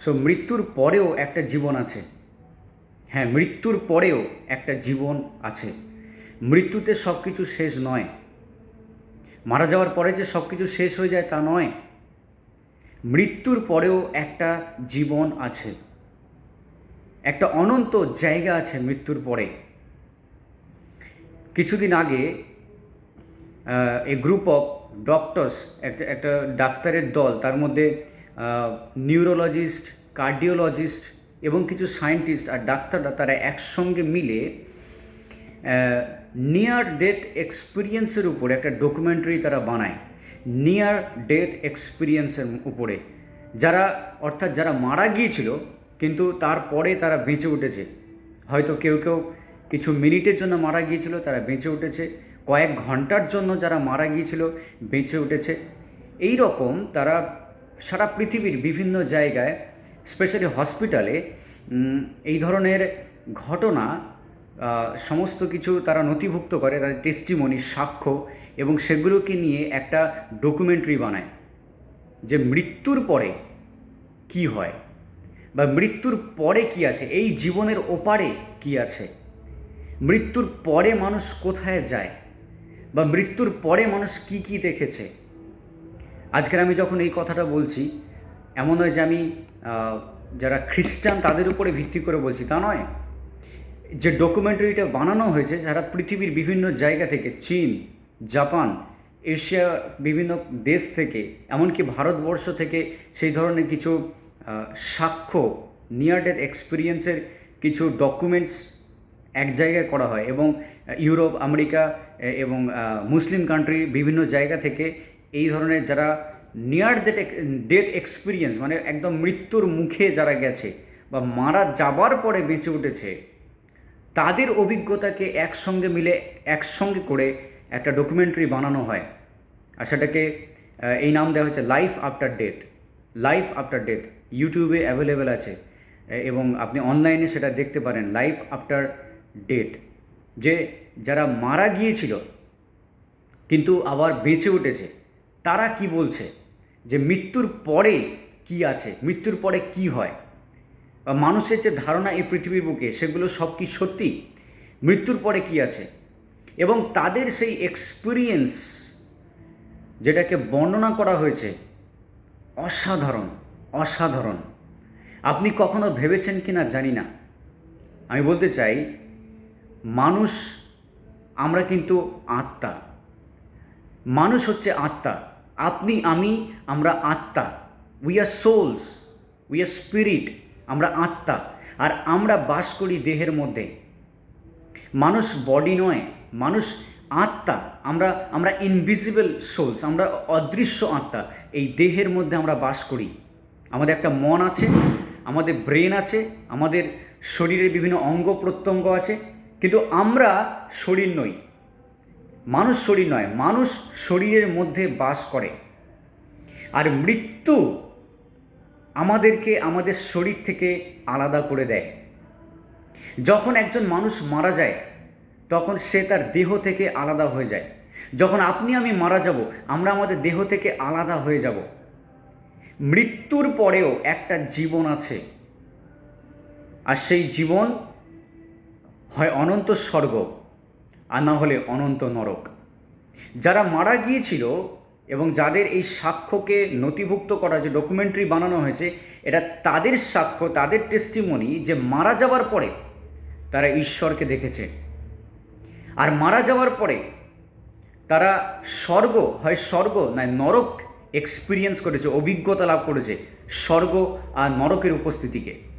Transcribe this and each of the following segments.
So মৃত্যুর পরেও একটা জীবন আছে। হ্যাঁ মৃত্যুর পরেও একটা জীবন আছে। মৃত্যুতে সব কিছু শেষ নয়। মারা যাওয়ার পরে যে সব কিছু শেষ হয়ে যায় তা নয়। মৃত্যুর পরেও একটা জীবন আছে। একটা অনন্ত জায়গা আছে মৃত্যুর পরে। কিছুদিন আগে এ গ্রুপ অফ ডক্টরস একটা একটা ডাক্তারের দল, তার মধ্যে নিউরোলজিস্ট কার্ডিওলজিস্ট এবং কিছু সায়েন্টিস্ট আর ডাক্তাররা তারা একসঙ্গে মিলে নিয়ার ডেথ এক্সপিরিয়েন্সের উপরে একটা ডকুমেন্টারি তারা বানায়। নিয়ার ডেথ এক্সপিরিয়েন্সের উপরে। যারা, অর্থাৎ যারা মারা গিয়েছিল, কিন্তু তারপরে তারা বেঁচে উঠেছে। হয়তো কেউ কেউ কিছু মিনিটের জন্য মারা গিয়েছিল, তারা বেঁচে উঠেছে। কয়েক ঘণ্টার জন্য যারা মারা গিয়েছিল, বেঁচে উঠেছে। এই রকম তারা সারা পৃথিবীর বিভিন্ন জায়গায় স্পেশালি হসপিটালে এই ধরনের ঘটনা সমস্ত কিছু তারা নথিভুক্ত করে, তাদের টেস্টিমনি সাক্ষ্য এবং সেগুলোকে নিয়ে একটা ডকুমেন্টারি বানায় যে মৃত্যুর পরে কি হয় বা মৃত্যুর পরে কি আছে, এই জীবনের ওপারে কি আছে, মৃত্যুর পরে মানুষ কোথায় যায় বা মৃত্যুর পরে মানুষ কি কি দেখেছে আজকের আমি যখন এই কথাটা বলছি, এমন নয় যে আমি যারা খ্রিস্টান তাদের উপরে ভিত্তি করে বলছি, তা নয়। যে ডকুমেন্টারিটা বানানো হয়েছে যারা পৃথিবীর বিভিন্ন জায়গা থেকে, চীন, জাপান, এশিয়া বিভিন্ন দেশ থেকে, এমনকি ভারতবর্ষ থেকে সেই ধরনের কিছু সাক্ষ্য নিয়ার ডেথ এক্সপিরিয়েন্সের কিছু ডকুমেন্টস এক জায়গায় করা হয় এবং ইউরোপ, আমেরিকা এবং মুসলিম কান্ট্রি বিভিন্ন জায়গা থেকে এই ধরনের যারা নিয়ার ডেথ ডেথ এক্সপিরিয়েন্স মানে একদম মৃত্যুর মুখে যারা গেছে বা মারা যাবার পরে বেঁচে উঠেছে, তাদের অভিজ্ঞতাকে একসঙ্গে মিলে, একসঙ্গে করে একটা ডকুমেন্টারি বানানো হয়। আর সেটাকে এই নাম দেওয়া হয়েছে life after death life after death ইউটিউবে অ্যাভেলেবেল আছে। এবং আপনি অনলাইনে সেটা দেখতে পারেন। লাইফ আফটার ডেথ যে যারা মারা গিয়েছিল, কিন্তু আবার বেঁচে উঠেছে। তারা কি বলছে? যে মৃত্যুর পরে কি আছে? মৃত্যুর পরে কি হয়? বা মানুষের যে ধারণা এই পৃথিবীর বুকে, সেগুলো সব কি সত্যি? মৃত্যুর পরে কি আছে? এবং তাদের সেই এক্সপিরিয়েন্স যেটাকে বর্ণনা করা হয়েছে, অসাধারণ অসাধারণ। আপনি কখনো ভেবেছেন কি না জানি না। আমি বলতে চাই, মানুষ, আমরা কিন্তু আত্মা। মানুষ হচ্ছে আত্মা। আপনি, আমি, আমরা আত্মা। We are souls we are spirit আমরা আত্মা। আর আমরা বাস করি দেহের মধ্যে। মানুষ বডি নয়, মানুষ আত্মা। আমরা আমরা ইনভিজিবল সোলস আমরা অদৃশ্য আত্মা। এই দেহের মধ্যে আমরা বাস করি। আমাদের একটা মন আছে, আমাদের ব্রেন আছে, আমাদের শরীরের বিভিন্ন অঙ্গ প্রত্যঙ্গ আছে। কিন্তু আমরা শরীর নই। মানুষ শরীর নয়, মানুষ শরীরের মধ্যে বাস করে। আর মৃত্যু আমাদেরকে আমাদের শরীর থেকে আলাদা করে দেয়। যখন একজন মানুষ মারা যায়, তখন সে তার দেহ থেকে আলাদা হয়ে যায়। যখন আপনি আমি মারা যাব, আমরা আমাদের দেহ থেকে আলাদা হয়ে যাব। মৃত্যুর পরেও একটা জীবন আছে। আর সেই জীবন হয় অনন্ত স্বর্গ। আর না হলে অনন্ত নরক। যারা মারা গিয়েছিল এবং যাদের এই সাক্ষ্যকে নথিভুক্ত করা, যে ডকুমেন্টারি বানানো হয়েছে, এটা তাদের সাক্ষ্য, তাদের টেস্টিমনি যে মারা যাওয়ার পরে তারা ঈশ্বরকে দেখেছে। আর মারা যাওয়ার পরে তারা স্বর্গ, হয় স্বর্গ নয়, নরক এক্সপিরিয়েন্স করেছে, অভিজ্ঞতা লাভ করেছে, স্বর্গ আর নরকের উপস্থিতিকে।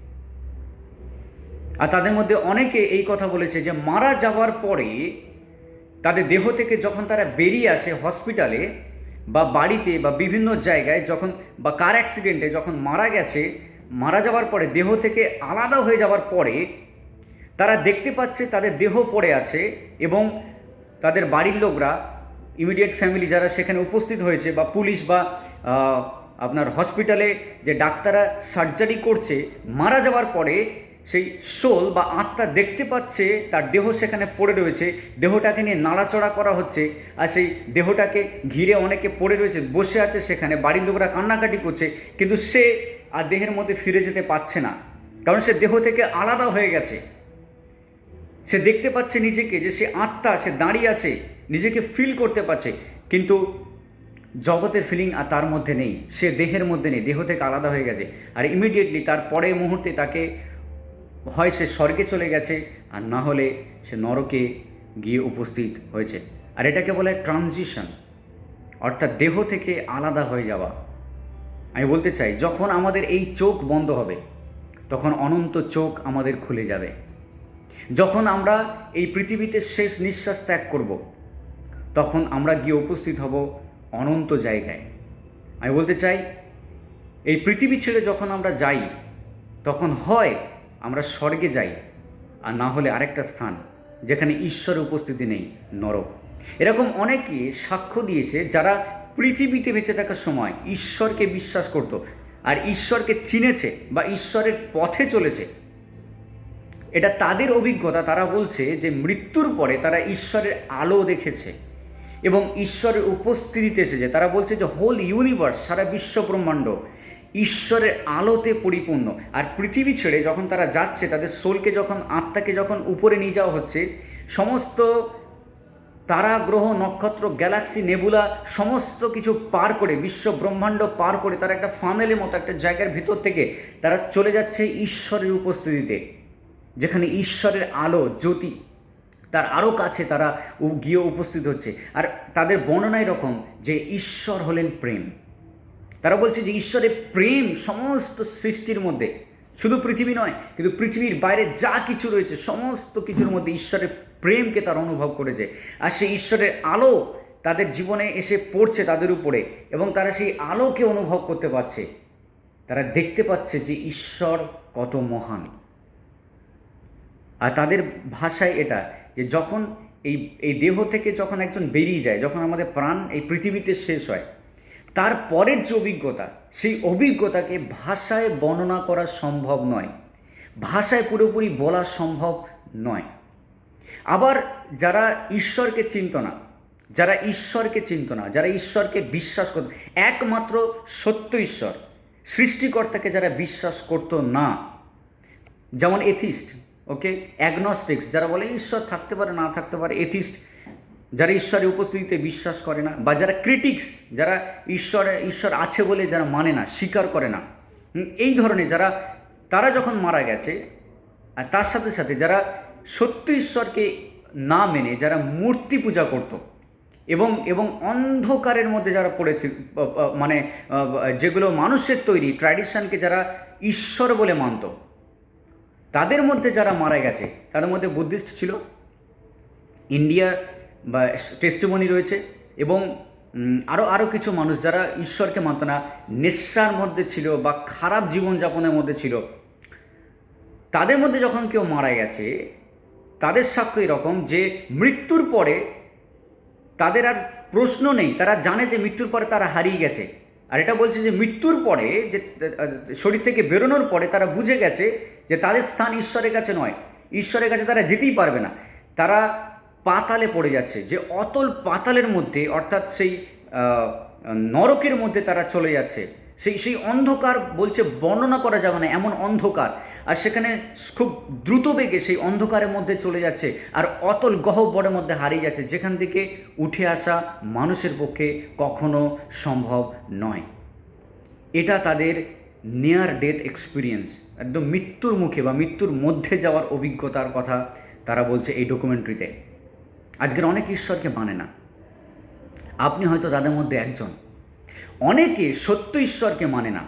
আর তাদের মধ্যে অনেকে এই কথা বলেছে যে মারা যাওয়ার পরে তাদের দেহ থেকে যখন তারা বেরিয়ে আসে হসপিটালে বা বাড়িতে বা বিভিন্ন জায়গায় যখন বা কার অ্যাক্সিডেন্টে যখন মারা গেছে, মারা যাওয়ার পরে দেহ থেকে আলাদা হয়ে যাওয়ার পরে তারা দেখতে পাচ্ছে তাদের দেহ পড়ে আছে এবং তাদের বাড়ির লোকরা ইমিডিয়েট ফ্যামিলি যারা সেখানে উপস্থিত হয়েছে বা পুলিশ বা আপনার হসপিটালে যে ডাক্তাররা সার্জারি করছে, মারা যাওয়ার পরে সেই সোল বা আত্মা দেখতে পাচ্ছে, তার দেহ সেখানে পড়ে রয়েছে, দেহটাকে নিয়ে নাড়াচড়া করা হচ্ছে, আর সেই দেহটাকে ঘিরে অনেকে পড়ে রয়েছে, বসে আছে সেখানে, বাড়ির লোকরা কান্নাকাটি করছে, কিন্তু সে আর দেহের মধ্যে ফিরে যেতে পারছে না। কারণ সে দেহ থেকে আলাদা হয়ে গেছে। সে দেখতে পাচ্ছে নিজেকে যে সে আত্মা, সে দাঁড়িয়ে আছে, নিজেকে ফিল করতে পারছে, কিন্তু জগতের ফিলিং আর তার মধ্যে নেই। সে দেহের মধ্যে নেই, দেহ থেকে আলাদা হয়ে গেছে। আর ইমিডিয়েটলি তার পরের মুহূর্তে তাকে হয় সে স্বর্গে চলে গেছে, আর না হলে সে নরকে গিয়ে উপস্থিত হয়েছে। আর এটাকে বলে ট্রানজিশন অর্থাৎ দেহ থেকে আলাদা হয়ে যাওয়া। আমি বলতে চাই, যখন আমাদের এই চোখ বন্ধ হবে, তখন অনন্ত চোখ আমাদের খুলে যাবে। যখন আমরা এই পৃথিবীতে শেষ নিঃশ্বাস ত্যাগ করব, তখন আমরা গিয়ে উপস্থিত হব অনন্ত জায়গায়। আমি বলতে চাই, এই পৃথিবী ছেড়ে যখন আমরা যাই, তখন হয় আমরা স্বর্গে যাই, আর না হলে আরেকটা স্থান যেখানে ঈশ্বরের উপস্থিতি নেই, নরক। এরকম অনেকে সাক্ষ্য দিয়েছে যারা পৃথিবীতে বেঁচে থাকার সময় ঈশ্বরকে বিশ্বাস করত, আর ঈশ্বরকে চিনেছে বা ঈশ্বরের পথে চলেছে। এটা তাদের অভিজ্ঞতা, তারা বলছে যে মৃত্যুর পরে তারা ঈশ্বরের আলো দেখেছে এবং ঈশ্বরের উপস্থিতিতে এসেছে। তারা বলছে যে হোল ইউনিভার্স, সারা বিশ্ব ব্রহ্মাণ্ড ঈশ্বরের আলোতে পরিপূর্ণ। আর পৃথিবী ছেড়ে যখন তারা যাচ্ছে, তাদের সোলকে যখন, আত্মাকে যখন উপরে নিয়ে যাওয়া হচ্ছে, সমস্ত তারা গ্রহ নক্ষত্র গ্যালাক্সি নেবুলা সমস্ত কিছু পার করে, বিশ্ব ব্রহ্মাণ্ড পার করে, তারা একটা ফানেলের মতো একটা জায়গার ভিতর থেকে তারা চলে যাচ্ছে ঈশ্বরের উপস্থিতিতে, যেখানে ঈশ্বরের আলো, জ্যোতি তার আরও কাছে তারা গিয়ে উপস্থিত হচ্ছে। আর তাদের বর্ণনা এরকম যে ঈশ্বর হলেন প্রেম। তারা বলছে যে ঈশ্বরের প্রেম সমস্ত সৃষ্টির মধ্যে, শুধু পৃথিবী নয়, কিন্তু পৃথিবীর বাইরে যা কিছু রয়েছে, সমস্ত কিছুর মধ্যে ঈশ্বরের প্রেমকে তারা অনুভব করেছে। আর সেই ঈশ্বরের আলো তাদের জীবনে এসে পড়ছে তাদের উপরে, এবং তারা সেই আলোকে অনুভব করতে পারছে। তারা দেখতে পাচ্ছে যে ঈশ্বর কত মহান। আর তাদের ভাষায় এটা যে যখন এই এই দেহ থেকে যখন একজন বেরিয়ে যায়, যখন আমাদের প্রাণ এই পৃথিবীতে শেষ হয় তার পরের যে অভিজ্ঞতা, সেই অভিজ্ঞতাকে ভাষায় বর্ণনা করা সম্ভব নয়। ভাষায় পুরোপুরি বলা সম্ভব নয়। আবার যারা ঈশ্বরকে চিনত না, যারা ঈশ্বরকে চিনত না, যারা ঈশ্বরকে বিশ্বাস করত, একমাত্র সত্য ঈশ্বর, সৃষ্টিকর্তাকে যারা বিশ্বাস করতো না, যেমন এথিস্ট ওকে অ্যাগনস্টিক্স যারা বলে ঈশ্বর থাকতে পারে, না থাকতে পারে এথিস্ট যারা ঈশ্বরের উপস্থিতিতে বিশ্বাস করে না বা যারা ক্রিটিক্স যারা ঈশ্বরে, ঈশ্বর আছে বলে যারা মানে না, স্বীকার করে না এই ধরনের যারা, তারা যখন মারা গেছে, আর তার সাথে সাথে যারা সত্য ঈশ্বরকে না মেনে, যারা মূর্তি পূজা করত, এবং এবং অন্ধকারের মধ্যে যারা পড়েছে মানে যেগুলো মানুষের তৈরি ট্র্যাডিশনকে যারা ঈশ্বর বলে মানত, তাদের মধ্যে যারা মারা গেছে, তাদের মধ্যে বুদ্ধিস্ট ছিল ইন্ডিয়া বা টেস্টিমনি রয়েছে এবং আরও আরও কিছু মানুষ যারা ঈশ্বরকে মানত না, নেশার মধ্যে ছিল বা খারাপ জীবনযাপনের মধ্যে ছিল, তাদের মধ্যে যখন কেউ মারা গেছে, তাদের সাক্ষ্য এরকম যে মৃত্যুর পরে তাদের আর প্রশ্ন নেই, তারা জানে যে মৃত্যুর পরে তারা হারিয়ে গেছে। আর এটা বলছে যে মৃত্যুর পরে যে শরীর থেকে বেরোনোর পরে তারা বুঝে গেছে যে তাদের স্থান ঈশ্বরের কাছে নয়। ঈশ্বরের কাছে তারা যেতেই পারবে না। তারা পাতালে পড়ে যাচ্ছে, যে অতল পাতালের মধ্যে, অর্থাৎ সেই নরকের মধ্যে তারা চলে যাচ্ছে। সেই সেই অন্ধকার বলছে বর্ণনা করা যাবে না, এমন অন্ধকার। আর সেখানে খুব দ্রুত বেগে সেই অন্ধকারের মধ্যে চলে যাচ্ছে, আর অতল গহ্বরের মধ্যে হারিয়ে যাচ্ছে, যেখান থেকে উঠে আসা মানুষের পক্ষে কখনো সম্ভব নয়। এটা তাদের নিয়ার ডেথ এক্সপিরিয়েন্স একদম মৃত্যুর মুখে বা মৃত্যুর মধ্যে যাওয়ার অভিজ্ঞতার কথা তারা বলছে এই ডকুমেন্টারিতে আজকের অনেক ঈশ্বরকে মানে না। আপনি হয়তো তাদের মধ্যে একজন। অনেকে সত্য ঈশ্বরকে মানে না।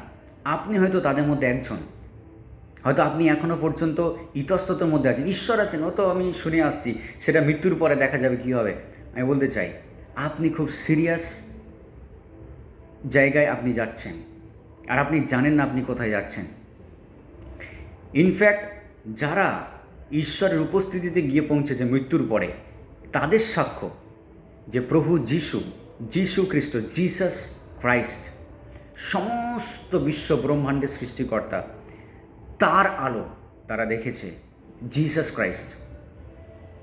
আপনি হয়তো তাদের মধ্যে একজন। হয়তো আপনি এখনও পর্যন্ত ইতস্ততর মধ্যে আছেন। ঈশ্বর আছেন, ও তো আমি শুনে আসছি, সেটা মৃত্যুর পরে দেখা যাবে কী হবে। আমি বলতে চাই, আপনি খুব সিরিয়াস জায়গায় আপনি যাচ্ছেন। আর আপনি জানেন না আপনি কোথায় যাচ্ছেন। ইনফ্যাক্ট, যারা ঈশ্বরের উপস্থিতিতে গিয়ে পৌঁছেছে মৃত্যুর পরে তাদের সাক্ষ্য যে প্রভু যিশু যিশু খ্রিস্ট, জিসাস ক্রাইস্ট, সমস্ত বিশ্ব ব্রহ্মাণ্ডের সৃষ্টিকর্তা, তার আলো তারা দেখেছে জিসাস ক্রাইস্ট।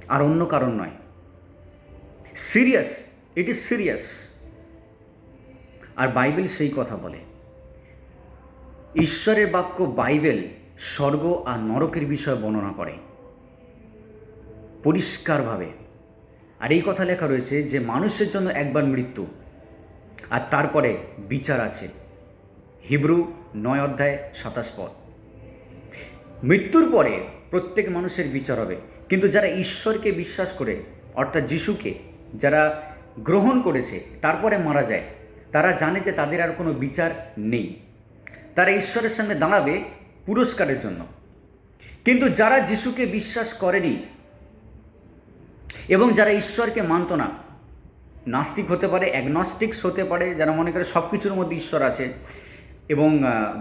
আর অন্য কারণ নয়। সিরিয়াস ইট ইজ সিরিয়াস আর বাইবেল সেই কথা বলে। ঈশ্বরের বাক্য বাইবেল স্বর্গ আর নরকের বিষয়ে বর্ণনা করে। পরিষ্কারভাবে আর এই কথা লেখা রয়েছে যে মানুষের জন্য একবার মৃত্যু আর তারপরে বিচার আছে। হিব্রু নয় অধ্যায় সাতাশ পদ। মৃত্যুর পরে প্রত্যেক মানুষের বিচার হবে। কিন্তু যারা ঈশ্বরকে বিশ্বাস করে, অর্থাৎ যিশুকে, যারা গ্রহণ করেছে, তারপরে মারা যায়, তারা জানে যে তাদের আর কোনো বিচার নেই। তারা ঈশ্বরের সামনে দাঁড়াবে পুরস্কারের জন্য। কিন্তু যারা যিশুকে বিশ্বাস করেনি এবং যারা ঈশ্বরকে মানত না, নাস্তিক হতে পারে অ্যাগনস্টিক্স হতে পারে, যারা মনে করে সব কিছুর মধ্যে ঈশ্বর আছে এবং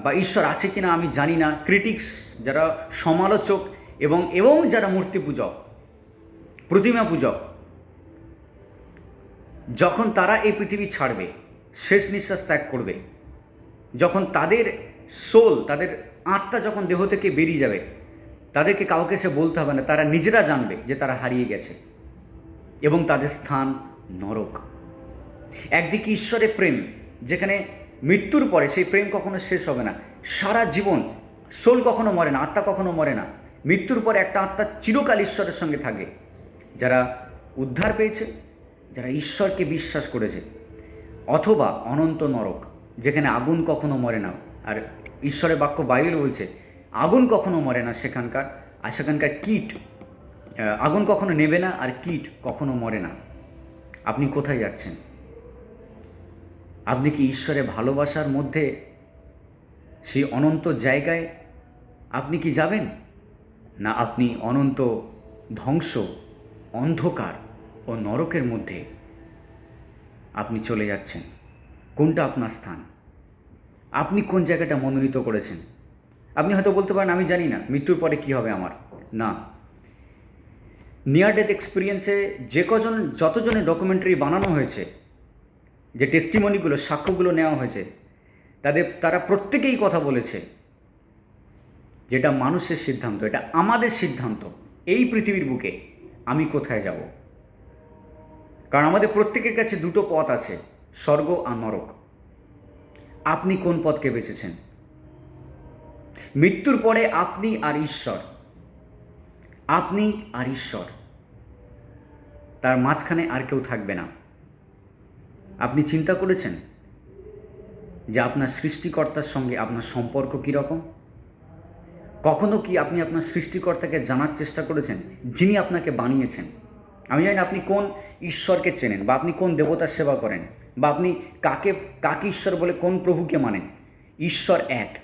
বা ঈশ্বর আছে কিনা আমি জানি না ক্রিটিক্স যারা সমালোচক এবং এবং যারা মূর্তি পূজক, প্রতিমা পূজক, যখন তারা এই পৃথিবী ছাড়বে, শেষ নিঃশ্বাস ত্যাগ করবে, যখন তাদের সোল তাদের আত্মা যখন দেহ থেকে বেরিয়ে যাবে, তাদেরকে কাউকে সে বলতে হবে না, তারা নিজেরা জানবে যে তারা হারিয়ে গেছে। এবং তাদের স্থান নরক। একদিকে ঈশ্বরের প্রেম, যেখানে মৃত্যুর পরে সেই প্রেম কখনো শেষ হবে না। সারা জীবন সোল কখনো মরে না, আত্মা কখনো মরে না। মৃত্যুর পরে একটা আত্মা চিরকাল ঈশ্বরের সঙ্গে থাকে। যারা উদ্ধার পেয়েছে, যারা ঈশ্বরকে বিশ্বাস করেছে, অথবা অনন্ত নরক, যেখানে আগুন কখনো মরে না। আর ঈশ্বরের বাক্য বাইবেল বলছে, আগুন কখনো মরে না সেখানকার, আর সেখানকার কীট আগুন কখনো নেবে না আর কীট কখনো মরে না। আপনি কোথায় যাচ্ছেন? আপনি কি ঈশ্বরের ভালোবাসার মধ্যে সেই অনন্ত জায়গায় আপনি কি যাবেন? না, আপনি অনন্ত ধ্বংস, অন্ধকার ও নরকের মধ্যে আপনি চলে যাচ্ছেন। কোনটা আপনার স্থান? আপনি কোন জায়গাটা মনোনীত করেছেন? আপনি হয়তো বলতে পারেন, আমি জানি না, মৃত্যুর পরে কি হবে আমার? না। নিয়ার ডেথ এক্সপিরিয়েন্সে যে কজন, যতজনের ডকুমেন্টারি বানানো হয়েছে, যে টেস্টিমনিগুলো সাক্ষ্যগুলো নেওয়া হয়েছে, তাদের, তারা প্রত্যেকেই কথা বলেছে, যেটা মানুষের সিদ্ধান্ত, এটা আমাদের সিদ্ধান্ত, এই পৃথিবীর বুকে আমি কোথায় যাব? কারণ আমাদের প্রত্যেকের কাছে দুটো পথ আছে, স্বর্গ আর নরক। আপনি কোন পথকে বেছেছেন? মৃত্যুর পরে আপনি আর ঈশ্বর। আপনি আর ঈশ্বর। তার মাঝখানে আর কেউ থাকবে না। আপনি চিন্তা করেছেন যে আপনার সৃষ্টিকর্তার সঙ্গে আপনার সম্পর্ক কীরকম কখনো কি আপনি আপনার সৃষ্টিকর্তাকে জানার চেষ্টা করেছেন, যিনি আপনাকে বানিয়েছেন? আমি জানি আপনি কোন ঈশ্বরকে চেনেন বা আপনি কোন দেবতার সেবা করেন বা আপনি কাকে কাকে ঈশ্বর বলে কোন প্রভুকে মানেন। ঈশ্বর এক,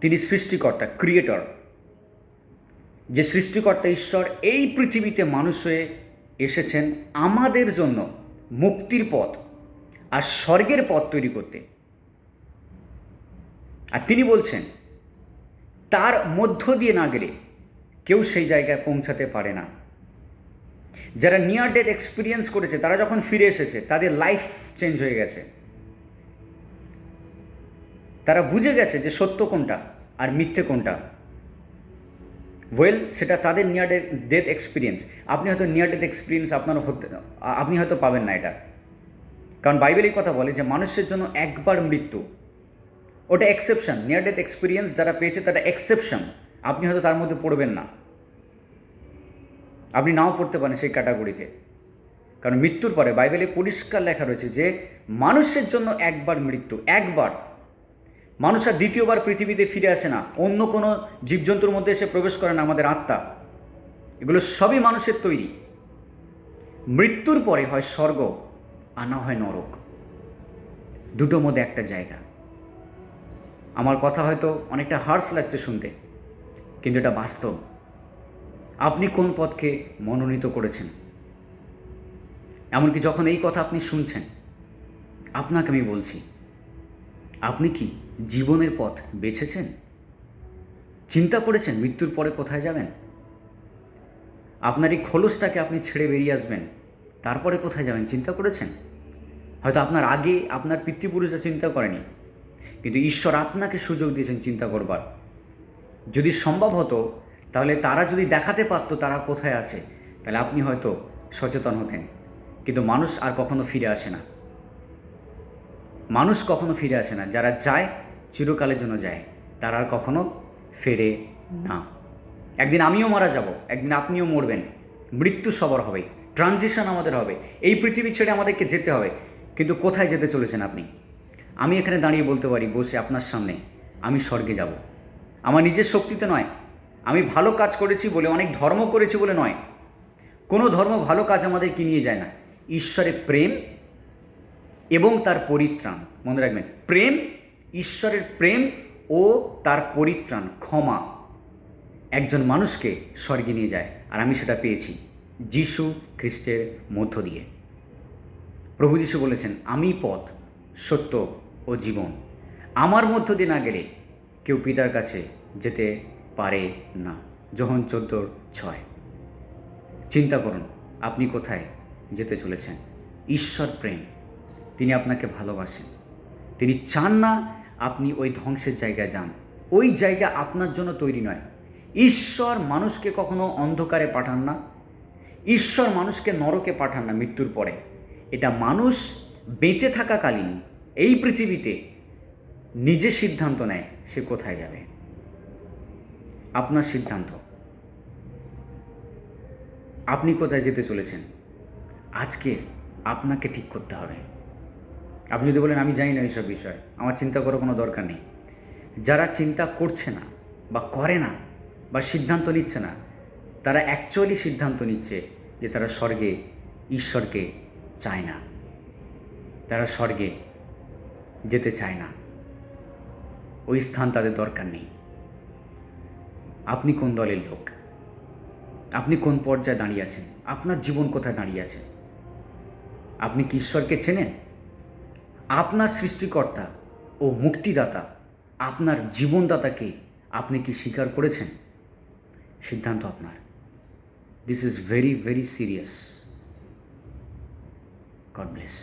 তিনি সৃষ্টিকর্তা, ক্রিয়েটর। যে সৃষ্টিকর্তা ঈশ্বর এই পৃথিবীতে মানুষ হয়ে এসেছেন আমাদের জন্য মুক্তির পথ আর স্বর্গের পথ তৈরি করতে। আর তিনি বলছেন, তার মধ্য দিয়ে না গেলে কেউ সেই জায়গায় পৌঁছাতে পারে না। যারা নিয়ার ডেথ এক্সপিরিয়েন্স করেছে, তারা যখন ফিরে এসেছে, তাদের লাইফ চেঞ্জ হয়ে গেছে। তারা বুঝে গেছে যে সত্য কোনটা আর মিথ্যে কোনটা। ওয়েল সেটা তাদের নিয়ার ডেথ এক্সপিরিয়েন্স আপনি হয়তো নিয়ার ডেথ এক্সপিরিয়েন্স আপনার হতে আপনি হয়তো পাবেন না এটা। কারণ বাইবেল এই কথা বলে যে মানুষের জন্য একবার মৃত্যু। ওটা এক্সেপশন নিয়ার ডেথ এক্সপিরিয়েন্স যারা পেয়েছে তারা এক্সেপশন আপনি হয়তো তার মধ্যে পড়বেন না। আপনি নাও পড়তে পারেন সেই ক্যাটাগরিতে কারণ মৃত্যুর পরে বাইবেলে পরিষ্কার লেখা রয়েছে যে মানুষের জন্য একবার মৃত্যু। একবার। মানুষ আর দ্বিতীয়বার পৃথিবীতে ফিরে আসে না। অন্য কোনো জীবজন্তুর মধ্যে এসে প্রবেশ করে না আমাদের আত্মা। এগুলো সবই মানুষের তৈরি। মৃত্যুর পরে হয় স্বর্গ আর না হয় নরক। দুটোর মধ্যে একটা জায়গা। আমার কথা হয়তো অনেকটা হার্স লাগছে শুনতে, কিন্তু এটা বাস্তব। আপনি কোন পথকে মনোনীত করেছেন? এমনকি যখন এই কথা আপনি শুনছেন, আপনাকে আমি বলছি, আপনি কি? জীবনের পথ বেছেছেন? চিন্তা করেছেন মৃত্যুর পরে কোথায় যাবেন? আপনার এই খোলসটাকে আপনি ছেড়ে বেরিয়ে আসবেন, তারপরে কোথায় যাবেন চিন্তা করেছেন? হয়তো আপনার আগে আপনার পিতৃপুরুষরা চিন্তা করেনি, কিন্তু ঈশ্বর আপনাকে সুযোগ দিয়েছেন চিন্তা করবার। যদি সম্ভব হতো, তাহলে তারা যদি দেখাতে পারতো তারা কোথায় আছে, তাহলে আপনি হয়তো সচেতন হতেন, কিন্তু মানুষ আর কখনো ফিরে আসে না। মানুষ কখনো ফিরে আসে না। যারা যায়, চিরকালের জন্য যায়। তারা আর কখনো ফেরে না। একদিন আমিও মারা যাব, একদিন আপনিও মরবেন। মৃত্যু সবার হবে, ট্রানজিশন আমাদের হবে। এই পৃথিবী ছেড়ে আমাদেরকে যেতে হবে। কিন্তু কোথায় যেতে চলেছেন আপনি? আমি এখানে দাঁড়িয়ে বলতে পারি, বসে আপনার সামনে, আমি স্বর্গে যাব। আমার নিজের শক্তিতে নয়। আমি ভালো কাজ করেছি বলে, অনেক ধর্ম করেছি বলে নয়। কোনো ধর্ম ভালো কাজ আমাদেরকে নিয়ে যায় না। ঈশ্বরের প্রেম এবং তার পরিত্রাণ। মনে রাখবেন, প্রেম, ঈশ্বরের প্রেম ও তার পরিত্রাণ, ক্ষমা একজন মানুষকে স্বর্গে নিয়ে যায়। আর আমি সেটা পেয়েছি যিশু খ্রিস্টের মধ্য দিয়ে। প্রভু যিশু বলেছেন, আমি পথ, সত্য ও জীবন। আমার মধ্য দিয়ে না গেলে কেউ পিতার কাছে যেতে পারে না। যখন চোদ্দোর ছয়। চিন্তা করুন, আপনি কোথায় যেতে চলেছেন? ঈশ্বর প্রেম। তিনি আপনাকে ভালোবাসেন। তিনি চান না আপনি ওই ধ্বংসের জায়গায় যান। ওই জায়গা আপনার জন্য তৈরি নয়। ঈশ্বর মানুষকে কখনো অন্ধকারে পাঠান না। ঈশ্বর মানুষকে নরকে পাঠান না মৃত্যুর পরে। এটা মানুষ বেঁচে থাকাকালীন এই পৃথিবীতে নিজে সিদ্ধান্ত নেয় সে কোথায় যাবে। আপনার সিদ্ধান্ত। আপনি কোথায় যেতে চলেছেন? আজকে আপনাকে ঠিক করতে হবে। আপনি যদি বলেন, আমি জানি না এইসব বিষয়, আমার চিন্তা করার কোনো দরকার নেই। যারা চিন্তা করছে না বা করে না বা সিদ্ধান্ত নিচ্ছে না, তারা অ্যাকচুয়ালি সিদ্ধান্ত নিচ্ছে যে তারা স্বর্গে, ঈশ্বরকে চায় না। তারা স্বর্গে যেতে চায় না। ওই স্থান তাদের দরকার নেই। আপনি কোন দলের লোক? আপনি কোন পর্যায়ে দাঁড়িয়ে আছেন? আপনার জীবন কোথায় দাঁড়িয়ে আছে? আপনি কি ঈশ্বরকে চেনেন? আপনার সৃষ্টিকর্তা ও মুক্তিদাতা আপনার জীবনদাতাকে আপনি কি স্বীকার করেছেন? সিদ্ধান্ত আপনার। This is very very serious God bless